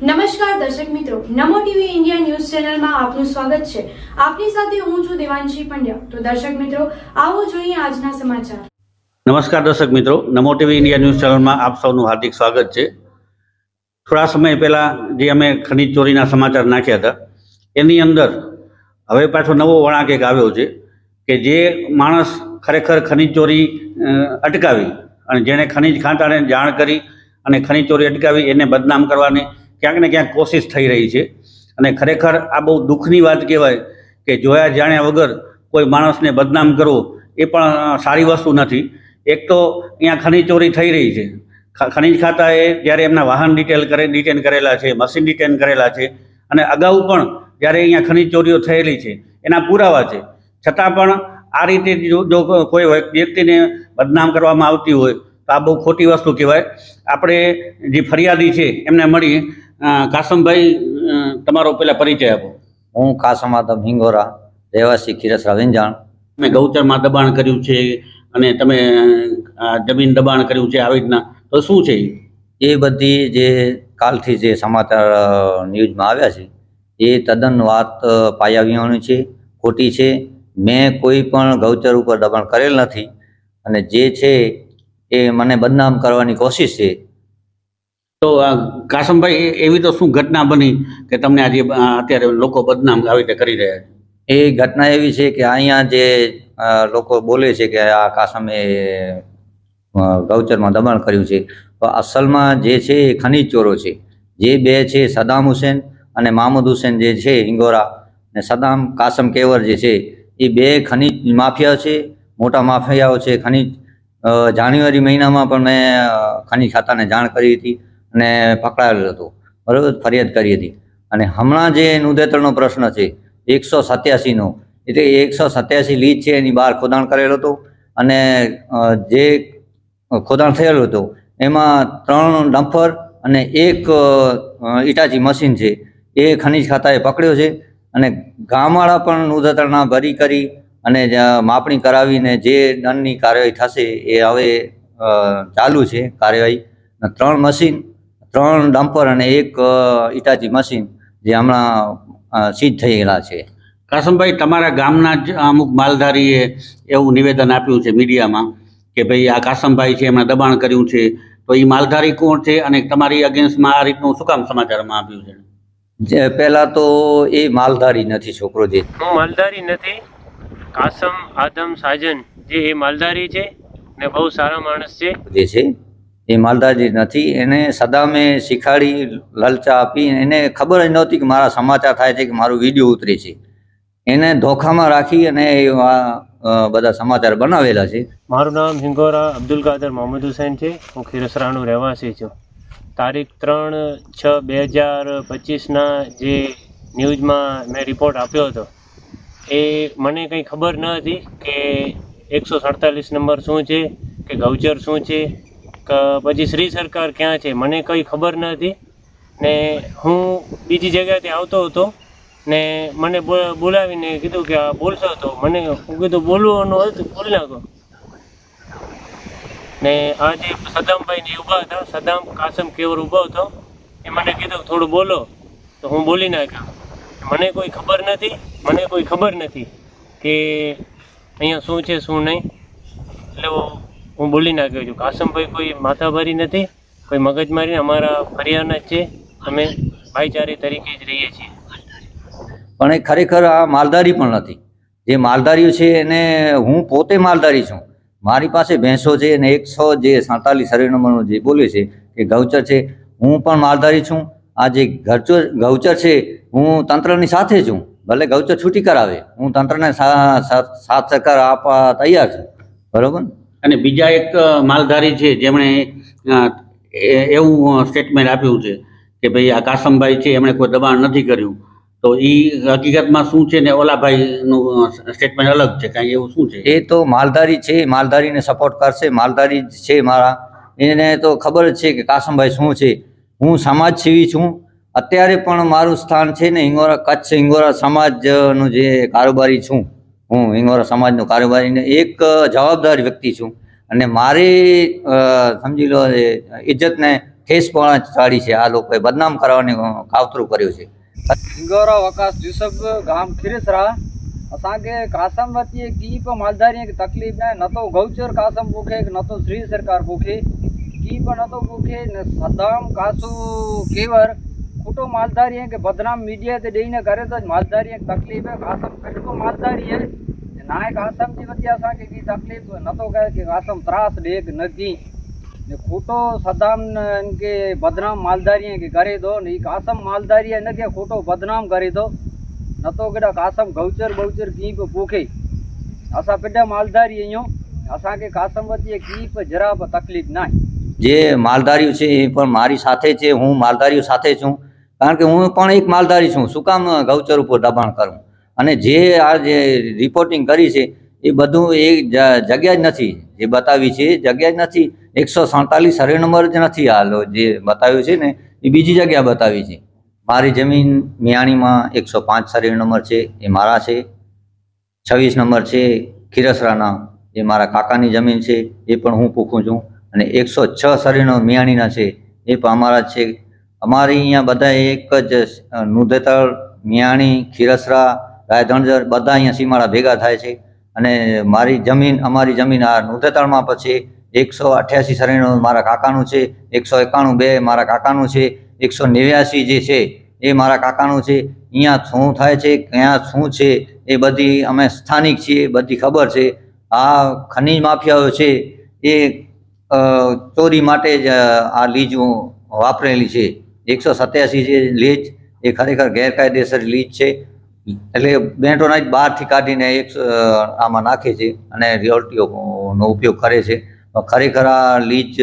નમસ્કાર દર્શક મિત્રો, નમો ટીવી ઇન્ડિયા ન્યૂઝ ચેનલમાં આપનું સ્વાગત છે. આપની સાથે હું છું દેવાંશી પંડ્યા. તો દર્શક મિત્રો, આવો જોઈએ આજના સમાચાર. નમસ્કાર દર્શક મિત્રો, નમો ટીવી ઇન્ડિયા ન્યૂઝ ચેનલમાં આપ સૌનું હાર્દિક સ્વાગત છે. થોડા સમય પહેલાં જે અમે ખનિજ ચોરીના સમાચાર નાખ્યા હતા, એની અંદર હવે પાછો નવો વળાંક એક આવ્યો છે કે જે માણસ ખરેખર ખનિજ ચોરી અટકાવી અને જેણે ખનિજ ખાતાને જાણ કરી અને ખનિજ ચોરી અટકાવી, એને બદનામ કરવાની ક્યાંક ને ક્યાંક કોશિશ થઈ રહી છે. અને ખરેખર આ બહુ દુઃખની વાત કહેવાય કે જોયા જાણ્યા વગર કોઈ માણસને બદનામ કરવો એ પણ સારી વસ્તુ નથી. એક તો અહીંયા ખનીજ ચોરી થઈ રહી છે. ખનીજ ખાતાએ જ્યારે એમના વાહન ડિટેલ કરે, ડિટેન કરેલા છે, મશીન ડિટેન કરેલા છે અને અગાઉ પણ જ્યારે અહીંયા ખનીજ ચોરીઓ થયેલી છે, એના પુરાવા છે. છતાં પણ આ રીતે જો કોઈ વ્યક- વ્યક્તિને બદનામ કરવામાં આવતી હોય તો આ બહુ ખોટી વસ્તુ કહેવાય. આપણે જે ફરિયાદી છે એમને મળી કાસમભાઈ તમારો પેલા પરિચય આપો. હું કાસમાદમ હિંગોરા રહેવાસી ખીરસરા વેંજાણ તમે ગૌચરમાં દબાણ કર્યું છે અને તમે જમીન દબાણ કર્યું છે આવી રીતના. તો શું છે એ? બધી જે કાલથી જે સમાચાર ન્યૂઝમાં આવ્યા છે એ તદ્દન વાત પાયાવીઓની છે ખોટી છે. મેં કોઈ પણ ગૌચર ઉપર દબાણ કરેલ નથી અને જે છે એ મને બદનામ કરવાની કોશિશ છે તો કાસમભાઈ એવી તો શું ઘટના બની કે તમને આજે અત્યારે લોકો બદનામ આવી રીતે કરી રહ્યા એ ઘટના એવી છે કે અહીંયા જે લોકો બોલે છે કે આ કાસમે ગૌચરમાં દબાણ કર્યું છે. તો અસલમાં જે છે એ ખનીજ ચોરો છે. જે બે છે સદામ હુસેન અને મામૂદ હુસેન જે છે હિંગોરા ને સદામ કાસમ કેવર જે છે, એ બે ખનીજ માફિયાઓ છે, મોટા માફિયાઓ છે ખનીજ. જાન્યુઆરી મહિનામાં પણ મેં ખનીજ ખાતાને જાણ કરી હતી. અને પકડાયેલો હતો. બરાબર? ફરિયાદ કરી હતી. અને હમણાં જે નુદેતળનો પ્રશ્ન છે, એકસો સત્યાસીનો, એટલે એકસો સત્યાસી લીજ છે, એની બહાર ખોદાણ કરેલો હતો. અને જે ખોદાણ થયેલું હતું, એમાં ત્રણ ડમ્ફર અને એક ઇટાચી મશીન છે, એ ખનિજ ખાતાએ પકડ્યો છે. અને ગામવાળા પણ નુદેતરના ભરી કરી અને માપણી કરાવીને જે દંડની કાર્યવાહી થશે, એ હવે ચાલુ છે કાર્યવાહી. ત્રણ મશીન ત્રણ ડમ્પર અને એક ઇટાચી મશીન જે હમણાં સીજ થયેલા થઈ ગયેલા છે. કાસમભાઈ તમારા ગામના જ અમુક માલધારીએ એવું નિવેદન આપ્યું છે મીડિયામાં કે ભાઈ આ કાસમભાઈ છે એમણે દબાણ કર્યું છે. તો એ માલધારી કોણ છે અને તમારી અગેન્સ્ટમાં આ રીતનું શું કામ સમાચારમાં આપ્યું છે? જે પહેલાં તો એ માલધારી નથી છોકરો જે. હું માલધારી નથી. કાસમ આદમ સાજન જે એ માલધારી છે ને બહુ સારા માણસ છે. જે છે? એ માલધારી નથી. એને સદામે શીખાડી લલચા આપી. એને ખબર જ નહોતી કે મારા સમાચાર થાય છે કે મારું વીડિયો ઉતરે છે. એને ધોખામાં રાખી અને આ, બધા સમાચાર બનાવેલા છે. મારું નામ હિંગોરા અબ્દુલ કાદર મોહમ્મદ હુસૈન છે. હું ખીરસરાનો રહેવાસી છું. તારીખ ત્રણ છ બે હજાર પચીસના જે ન્યૂઝમાં મેં રિપોર્ટ આપ્યો હતો એ મને કંઈ ખબર ન હતી કે એકસો સડતાલીસ નંબર શું છે કે ગૌચર શું છે પછી શ્રી સરકાર ક્યાં છે? મને કંઈ ખબર ન હતી ને હું બીજી જગ્યાએથી આવતો હતો ને મને બોલાવીને કીધું કે આ બોલશો તો. મને હું કીધું, બોલવાનું હતું બોલી નાખો. ને આ જે સદામભાઈ ને ઊભા હતા. સદામ કાસમ કેવર ઊભો હતો. એ મને કીધું, થોડું બોલો. તો હું બોલી નાખ્યો. મને કોઈ ખબર નથી. મને કોઈ ખબર નથી કે અહીંયા શું છે, શું નહીં. એટલે હું બોલી નાખ્યો છું. કાસમભાઈ કોઈ માથાભારી નથી, કોઈ મગજમારી અમારા ફરિયાના છે. અમે ભાઈચારી તરીકે જ રહીએ છીએ. પણ એ ખરેખર આ માલધારી પણ નથી. જે માલધારીઓ છે એને હું પોતે માલધારી છું. મારી પાસે ભેંસો છે અને એકસો જે સાડતાલીસ સર્વે નંબરનું જે બોલ્યું છે કે ગૌચર છે, હું પણ માલધારી છું. આ જે ગૌચર ગૌચર છે, હું તંત્રની સાથે છું. ભલે ગૌચર છૂટી કરાવે, હું તંત્રને સાથ સહકાર આપવા તૈયાર છું. બરોબર? અને બીજા એક માલધારી છે, જેમણે એવું સ્ટેટમેન્ટ આપ્યું છે કે ભાઈ આ કાસમભાઈ છે, એમણે કોઈ દબાણ નથી કર્યું. તો એ હકીકતમાં શું છે ને ઓલાભાઈનું સ્ટેટમેન્ટ અલગ છે, કાંઈ એવું શું છે? એ તો માલધારી છે, માલધારીને સપોર્ટ કરશે, માલધારી છે મારા. એને તો ખબર છે કે કાસમભાઈ શું છે. હું સમાજસેવી છું. અત્યારે પણ મારું સ્થાન છે ને હિંગોરા, કચ્છ હિંગોરા સમાજનું જે કારોબારી છું. હું હિંગોરા સમાજનો કારોબારીને એક જવાબદાર વ્યક્તિ છું અને મારી અ, સમજી લો એ ઇજ્જતને ઠેસ પણ ચાડી છે આ લોકોએ બદનામ કરવાની કાવતરું કર્યું છે गौरव आकाश यूसुफ गांव खिरसरा असांखे कासम वती की बि मालदारीअ खे तकलीफ़ न आहे न तो गौचर कासम पोखे न तो श्री सरकार पोखे की बि न तो पोखे न सदाम कासू केवर ખોટો માલધારી હે કે બદનામ મીડિયા તે દઈને ઘરે તો માલધારી તકલીફ હે. કાસમ ખટકો માલધારી હે. નાય કાસમ જી વચ્ચે અસાંखे કી તકલીફ નતો કહે કે કાસમ ત્રાસ ડેગ નથી. ને ખોટો સદામ કે બદનામ માલધારી કે કરી દો ને એ કાસમ માલધારી ને કે ખોટો બદનામ કરી દો ન તો કેડા કાસમ ગૌચર બૌચર કીપ પોખે અસા પેડા માલધારી અહીંયા અસાંકે કાસમ વતી કીપ જરા તકલીફ ના જે માલધારીઓ છે એ પણ મારી સાથે છે, હું માલધારીઓ સાથે છું. કારણ કે હું પણ એક માલધારી છું. શું કામ ગૌચર ઉપર દબાણ કરું? અને જે આ જે રિપોર્ટિંગ કરી છે, એ બધું એ જગ્યા જ નથી. જે બતાવી છે, એ જગ્યા જ નથી. એકસો સાડતાલીસ સર્વે નંબર જ નથી આ જે બતાવ્યું છે ને, એ બીજી જગ્યા બતાવી છે. મારી જમીન મિયાણીમાં એકસો પાંચ સર્વે નંબર છે, એ મારા છે. છવ્વીસ નંબર છે, ખીરસરાના, એ મારા કાકાની જમીન છે, એ પણ હું પૂખું છું. અને એકસો છ શરીરનો મિયાણીના છે, એ પણ અમારા છે. અમારી અહીંયા બધા એક જ નુધેતળ મિયાણી ખીરસરા, રાયધણજર બધા અહીંયા સીમાડા ભેગા થાય છે. અને મારી જમીન, અમારી જમીન આ નુધેતળમાં પછી એકસો અઠ્યાસી શરીરનો મારા કાકાનું છે, એકસો એકાણું બે મારા કાકાનું છે, એકસો નેવ્યાસી જે છે એ મારા કાકાનું છે. અહીંયા શું થાય છે, ક્યાં શું છે એ બધી અમે સ્થાનિક છીએ, બધી ખબર છે. આ ખનીજ માફિયાઓ છે એ ચોરી માટે જ આ લીજ વાપરેલી છે. એકસો સત્યાસી જે લીજ એ ખરેખર ગેરકાયદેસર લીજ છે. એટલે બેન્ટોના જ બહારથી કાઢીને એક આમાં નાખે છે અને રિયોલ્ટીઓનો ઉપયોગ કરે છે. ખરેખર આ લીજ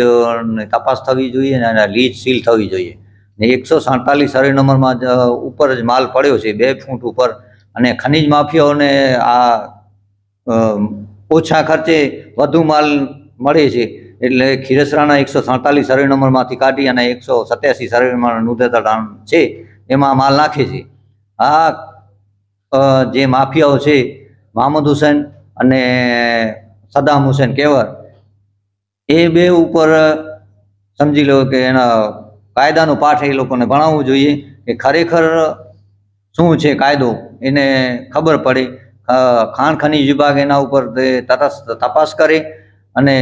તપાસ થવી જોઈએ અને લીજ સીલ થવી જોઈએ. ને એકસો સાડતાલીસ સર્વે નંબરમાં ઉપર જ માલ પડ્યો છે બે ફૂટ ઉપર. અને ખનીજ માફિયાઓને આ ઓછા ખર્ચે વધુ માલ મળે છે. એટલે ખીરસરાના એકસો સાડતાલીસ સર્વે નંબરમાંથી કાઢી અને એકસો સત્યાસી સર્વે નંબર નુધેતળ છે, એમાં માલ નાખે છે. આ જે માફિયાઓ છે, મહમદ હુસેન અને સદામ હુસેન કેવર, એ બે ઉપર સમજી લો કે એના કાયદાનો પાઠ એ લોકોને ભણાવવું જોઈએ કે ખરેખર શું છે કાયદો, એને ખબર પડે. ખાણ ખનીજ વિભાગ એના ઉપર તપાસ કરે અને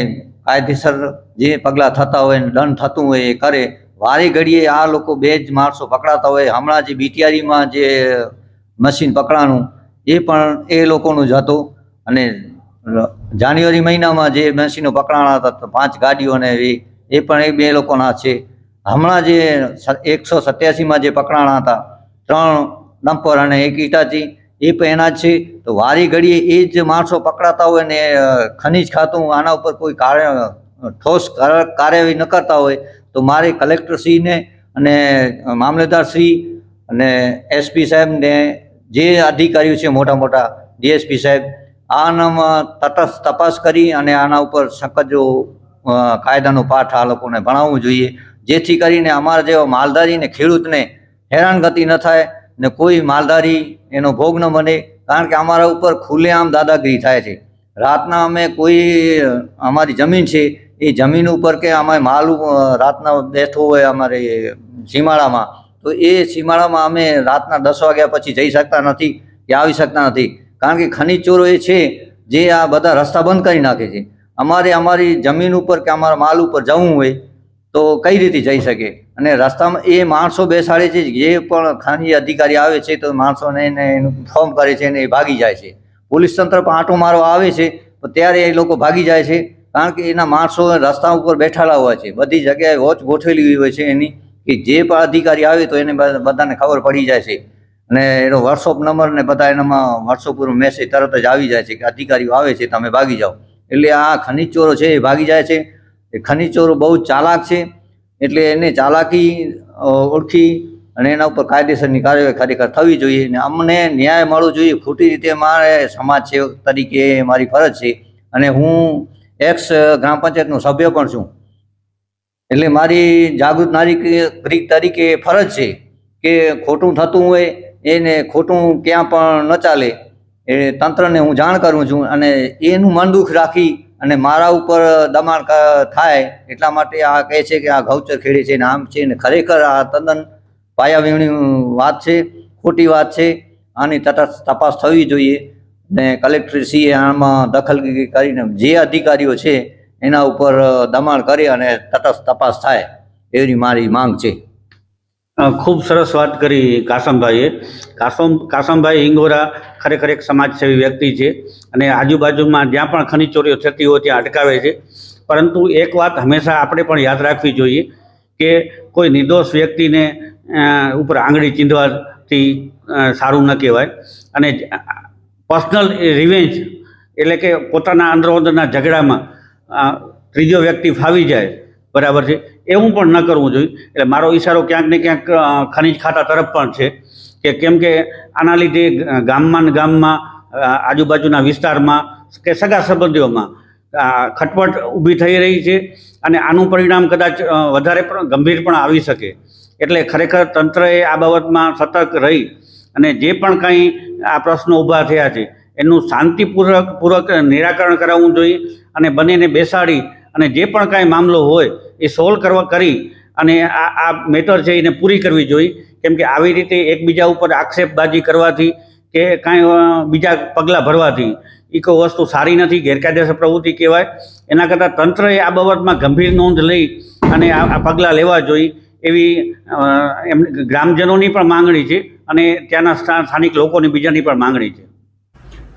કાયદેસર જે પગલાં થતા હોય દંડ થતું હોય એ કરે. વારે ઘડીએ આ લોકો બે જ માણસો પકડાતા હોય. હમણાં જે બીટીઆરીમાં જે મશીન પકડાનું એ પણ એ લોકોનું જ હતું. અને જાન્યુઆરી મહિનામાં જે મશીનો પકડાણા હતા પાંચ ગાડીઓને એ એ પણ એ બે લોકોના છે. હમણાં જે એકસો સત્યાસીમાં જે પકડાણા હતા, ત્રણ ડમ્પર અને એક ઇટાચી એ પણ એના છે. તો વારી ઘડીએ એ જ માણસો પકડાતા હોય ને ખનીજ ખાતું આના ઉપર કોઈ કાર્ય ઠોસ કાર્યવાહી ન કરતા હોય, તો મારે કલેક્ટરશ્રીને અને મામલતદારશ્રી અને એસપી સાહેબને જે અધિકારીઓ છે મોટા મોટા ડીએસપી સાહેબ, આનામાં તટસ્થ તપાસ કરી અને આના ઉપર સખત કાયદાનો પાઠ આ લોકોને ભણાવવું જોઈએ. જેથી કરીને અમારા જેવા માલધારી ને ખેડૂતને હેરાનગતિ ન થાય ને કોઈ માલધારી એનો ભોગ ન બને, કારણ કે અમારા ઉપર ખુલ્લેઆમ દાદાગીરી થાય છે. રાતના અમે કોઈ અમારી જમીન છે, એ જમીન ઉપર કે અમે માલ રાતના બેઠો હોય અમારે સીમાડામાં, તો એ સીમાડામાં અમે રાતના દસ વાગ્યા પછી જઈ શકતા નથી કે આવી શકતા નથી. કારણ કે ખનીજ ચોરો એ છે, જે આ બધા રસ્તા બંધ કરી નાખે છે. અમારે અમારી જમીન ઉપર કે અમારા માલ ઉપર જવું હોય, તો કઈ રીતે જઈ શકે? અને રસ્તામાં એ માણસો બેસાડે છે, જે પણ ખાનગી અધિકારી આવે છે, તો માણસોને એને ફોર્મ કરે છે અને એ ભાગી જાય છે. પોલીસ તંત્ર પણ આંટો મારવા આવે છે તો ત્યારે એ લોકો ભાગી જાય છે, કારણ કે એના માણસો રસ્તા ઉપર બેઠેલા હોય છે. બધી જગ્યાએ વોચ ગોઠવેલી હોય છે એની, કે જે પણ અધિકારી આવે તો એને બધાને ખબર પડી જાય છે. અને એનો વોટ્સઅપ નંબર ને બધા એનામાં વોટ્સઅપ ઉપર મેસેજ તરત જ આવી જાય છે કે અધિકારીઓ આવે છે, તમે ભાગી જાઓ. એટલે આ ખનીજ ચોરો છે, એ ભાગી જાય છે. એ ખનીજ ચોરો બહુ ચાલાક છે એટલે એને ચાલાકી ઓળખી અને એના ઉપર કાયદેસરની કાર્યવાહી ખરેખર થવી જોઈએ અને અમને ન્યાય મળવો જોઈએ. ખોટી રીતે મારે સમાજ સેવક તરીકે મારી ફરજ છે અને હું એક્સ ગ્રામ પંચાયતનો સભ્ય પણ છું. એટલે મારી જાગૃત નાગરિક તરીકે ફરજ છે કે ખોટું થતું હોય એને ખોટું ક્યાં પણ ન ચાલે. એ તંત્રને હું જાણ કરું છું અને એનું મન દુઃખ રાખી અને મારા ઉપર દમાણ થાય એટલા માટે આ કહે છે કે આ ગૌચર ખેડી છે, ને આમ છે, ને ખરેખર આ તદ્દન પાયાવીણી વાત છે, ખોટી વાત છે. આની તપાસ થવી જોઈએ ને કલેક્ટરશ્રીએ આમાં દખલગીરી કરીને જે અધિકારીઓ છે એના ઉપર દમણ કરી અને તટસ્થ તપાસ થાય એવી મારી માંગ છે. ખૂબ સરસ વાત કરી કાસમભાઈએ. કાસમ, કાસમભાઈ હિંગોરા ખરેખર એક સમાજસેવી વ્યક્તિ છે અને આજુબાજુમાં જ્યાં પણ ખનીચોરીઓ ચોરીઓ થતી હોય ત્યાં અટકાવે છે. પરંતુ એક વાત હંમેશા આપણે પણ યાદ રાખવી જોઈએ કે કોઈ નિર્દોષ વ્યક્તિને ઉપર આંગળી ચીંધવાથી સારું ન કહેવાય. અને પર્સનલ રિવેન્જ એટલે કે પોતાના અંદરોઅંદરના ઝઘડામાં ત્રીજો વ્યક્તિ ફાવી જાય બરાબર છે? એવું પણ ન કરવું જોઈએ. એટલે મારો ઈશારો ક્યાંક ને ક્યાંક ખનિજ ખાતા તરફ પણ છે કે કેમ કે આના લીધે ગામમાં ને ગામમાં આજુબાજુના વિસ્તારમાં કે સગા સંબંધીઓમાં ખટપટ ઊભી થઈ રહી છે અને આનું પરિણામ કદાચ વધારે પણ ગંભીર પણ આવી શકે. એટલે ખરેખર તંત્રએ આ બાબતમાં સતર્ક રહી અને જે પણ કંઈ આ પ્રશ્નો ઊભા થયા છે, એનું શાંતિપૂર્વક પૂર્વક નિરાકરણ કરાવવું જોઈએ અને બંનેને બેસાડી અને જે પણ કાંઈ મામલો હોય એ સોલ્વ કરવા કરી અને આ આ મેટર છે એને પૂરી કરવી જોઈએ. કેમ કે આવી રીતે એકબીજા ઉપર આક્ષેપબાજી કરવાથી કે કાંઈ બીજા પગલાં ભરવાથી એ કોઈ વસ્તુ સારી નથી, ગેરકાયદેસર પ્રવૃત્તિ કહેવાય. એના કરતાં તંત્રએ આ બાબતમાં ગંભીર નોંધ લઈ અને આ પગલાં લેવા જોઈએ એવી એમ, ગ્રામજનોની પણ માંગણી છે અને ત્યાંના સ્થા- સ્થાનિક લોકોની બીજાની પણ માંગણી છે.